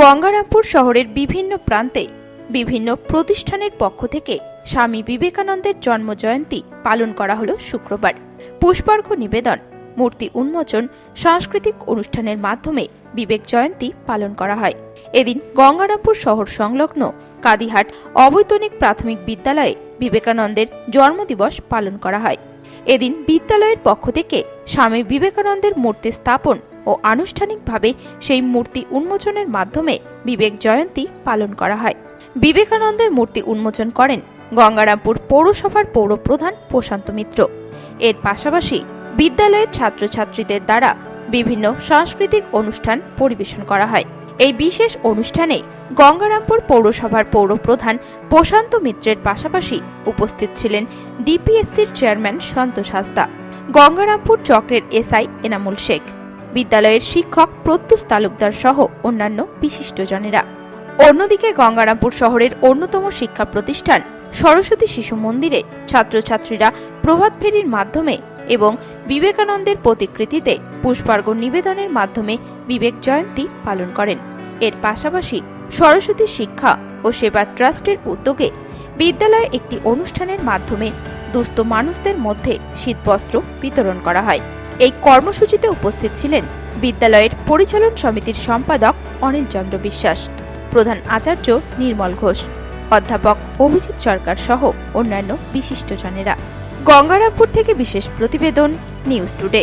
গঙ্গারামপুর শহরের বিভিন্ন প্রান্তে বিভিন্ন প্রতিষ্ঠানের পক্ষ থেকে স্বামী বিবেকানন্দের জন্মজয়ন্তী পালন করা হল শুক্রবার। পুষ্পার্ঘ নিবেদন, মূর্তি উন্মোচন, সাংস্কৃতিক অনুষ্ঠানের মাধ্যমে বিবেক জয়ন্তী পালন করা হয়। এদিন গঙ্গারামপুর শহর সংলগ্ন কাদিহাট অবৈতনিক প্রাথমিক বিদ্যালয়ে বিবেকানন্দের জন্মদিবস পালন করা হয়। এদিন বিদ্যালয়ের পক্ষ থেকে স্বামী বিবেকানন্দের মূর্তি স্থাপন ও আনুষ্ঠানিকভাবে সেই মূর্তি উন্মোচনের মাধ্যমে বিবেক জয়ন্তী পালন করা হয়। বিবেকানন্দের মূর্তি উন্মোচন করেন গঙ্গারামপুর পৌরসভার পৌরপ্রধান প্রশান্ত মিত্র। এর পাশাপাশি বিদ্যালয়ের ছাত্রছাত্রীদের দ্বারা বিভিন্ন সাংস্কৃতিক অনুষ্ঠান পরিবেশন করা হয়। এই বিশেষ অনুষ্ঠানে গঙ্গারামপুর পৌরসভার পৌরপ্রধান প্রশান্ত মিত্রের পাশাপাশি উপস্থিত ছিলেন ডিপিএসসির চেয়ারম্যান সন্তোষ হাসদা গঙ্গারামপুর চক্রের এসআই এনামুল শেখ। বিদ্যালয়ের শিক্ষক, প্রত্যুষ তালুকদার সহ অন্যান্য বিশিষ্টজনেরা। অন্যদিকে গঙ্গারামপুর শহরের অন্যতম শিক্ষা প্রতিষ্ঠান সরস্বতী শিশু মন্দিরে ছাত্রছাত্রীরা প্রভাত ফেরির মাধ্যমে এবং বিবেকানন্দের প্রতিকৃতিতে পুষ্পার্ঘ নিবেদনের মাধ্যমে বিবেক জয়ন্তী পালন করেন। এর পাশাপাশি সরস্বতী শিক্ষা ও সেবা ট্রাস্টের উদ্যোগে বিদ্যালয়ে একটি অনুষ্ঠানের মাধ্যমে দুস্থ মানুষদের মধ্যে শীতবস্ত্র বিতরণ করা হয়। এই কর্মসূচিতে উপস্থিত ছিলেন বিদ্যালয়ের পরিচালন সমিতির সম্পাদক অনিল চন্দ্র বিশ্বাস, প্রধান আচার্য নির্মল ঘোষ, অধ্যাপক অভিজিৎ সরকার সহ অন্যান্য বিশিষ্টজনেরা। গঙ্গারামপুর থেকে বিশেষ প্রতিবেদন, নিউজ টুডে।